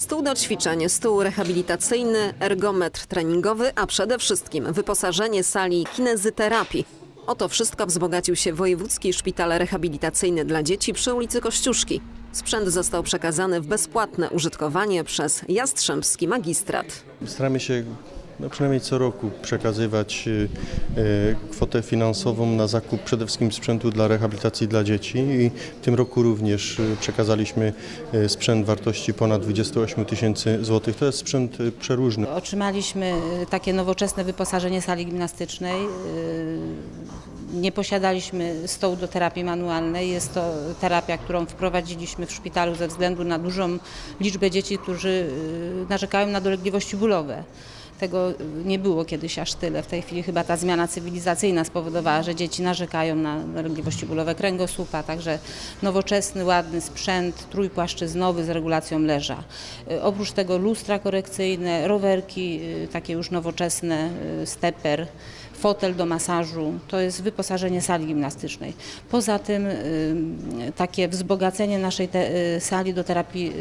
Stół do ćwiczeń, stół rehabilitacyjny, ergometr treningowy, a przede wszystkim wyposażenie sali kinezyterapii. O to wszystko wzbogacił się Wojewódzki Szpital Rehabilitacyjny dla Dzieci przy ulicy Kościuszki. Sprzęt został przekazany w bezpłatne użytkowanie przez Jastrzębski Magistrat. Staramy się no przynajmniej co roku przekazywać y, y, kwotę finansową na zakup przede wszystkim sprzętu dla rehabilitacji dla dzieci i w tym roku również y, przekazaliśmy sprzęt wartości ponad 28 tysięcy złotych. To jest sprzęt przeróżny. Otrzymaliśmy takie nowoczesne wyposażenie sali gimnastycznej. Nie posiadaliśmy stołu do terapii manualnej. Jest to terapia, którą wprowadziliśmy w szpitalu ze względu na dużą liczbę dzieci, którzy narzekają na dolegliwości bólowe. Tego nie było kiedyś aż tyle. W tej chwili chyba ta zmiana cywilizacyjna spowodowała, że dzieci narzekają na dolegliwości bólowe kręgosłupa, także nowoczesny, ładny sprzęt trójpłaszczyznowy z regulacją leża. Y, Oprócz tego lustra korekcyjne, rowerki y, takie już nowoczesne, y, steper, fotel do masażu. To jest wyposażenie sali gimnastycznej. Poza tym takie wzbogacenie naszej sali do terapii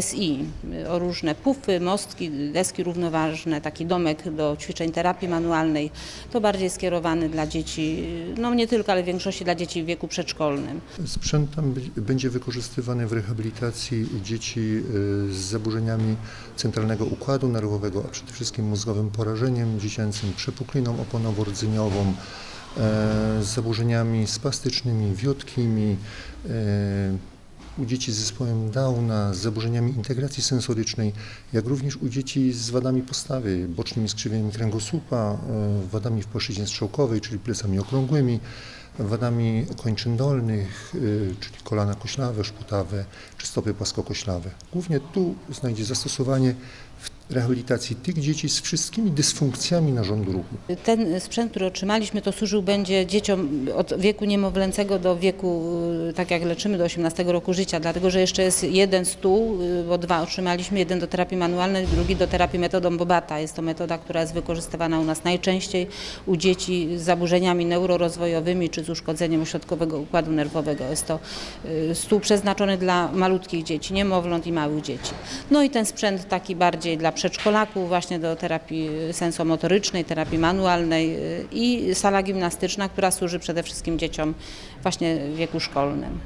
SI o różne pufy, mostki, deski równoważne, taki domek do ćwiczeń terapii manualnej. To bardziej skierowany dla dzieci, y, no nie tylko, ale w większości dla dzieci w wieku przedszkolnym. Sprzęt tam będzie wykorzystywany w rehabilitacji dzieci y, z zaburzeniami centralnego układu nerwowego, a przede wszystkim mózgowym porażeniem dziecięcym, przepukliną oponowo-rdzeniową, e, z zaburzeniami spastycznymi, wiotkimi, e, u dzieci z zespołem Downa, z zaburzeniami integracji sensorycznej, jak również u dzieci z wadami postawy, bocznymi skrzywieniami kręgosłupa, e, wadami w płaszczyźnie strzałkowej, czyli plecami okrągłymi, wadami kończyn dolnych, y, czyli kolana koślawe, szputawe czy stopy płaskokoślawe. Głównie tu znajdzie zastosowanie w rehabilitacji tych dzieci z wszystkimi dysfunkcjami narządu ruchu. Ten sprzęt, który otrzymaliśmy, to służył będzie dzieciom od wieku niemowlęcego do wieku, y, tak jak leczymy, do 18 roku życia, dlatego że jeszcze jest jeden stół, y, bo dwa otrzymaliśmy, jeden do terapii manualnej, drugi do terapii metodą Bobata. Jest to metoda, która jest wykorzystywana u nas najczęściej u dzieci z zaburzeniami neurorozwojowymi czy z uszkodzeniem ośrodkowego układu nerwowego. Jest to y, stół przeznaczony dla malutkich dzieci, niemowląt i małych dzieci. No i ten sprzęt taki bardziej dla przedszkolaków, właśnie do terapii sensomotorycznej, terapii manualnej y, i sala gimnastyczna, która służy przede wszystkim dzieciom właśnie w wieku szkolnym.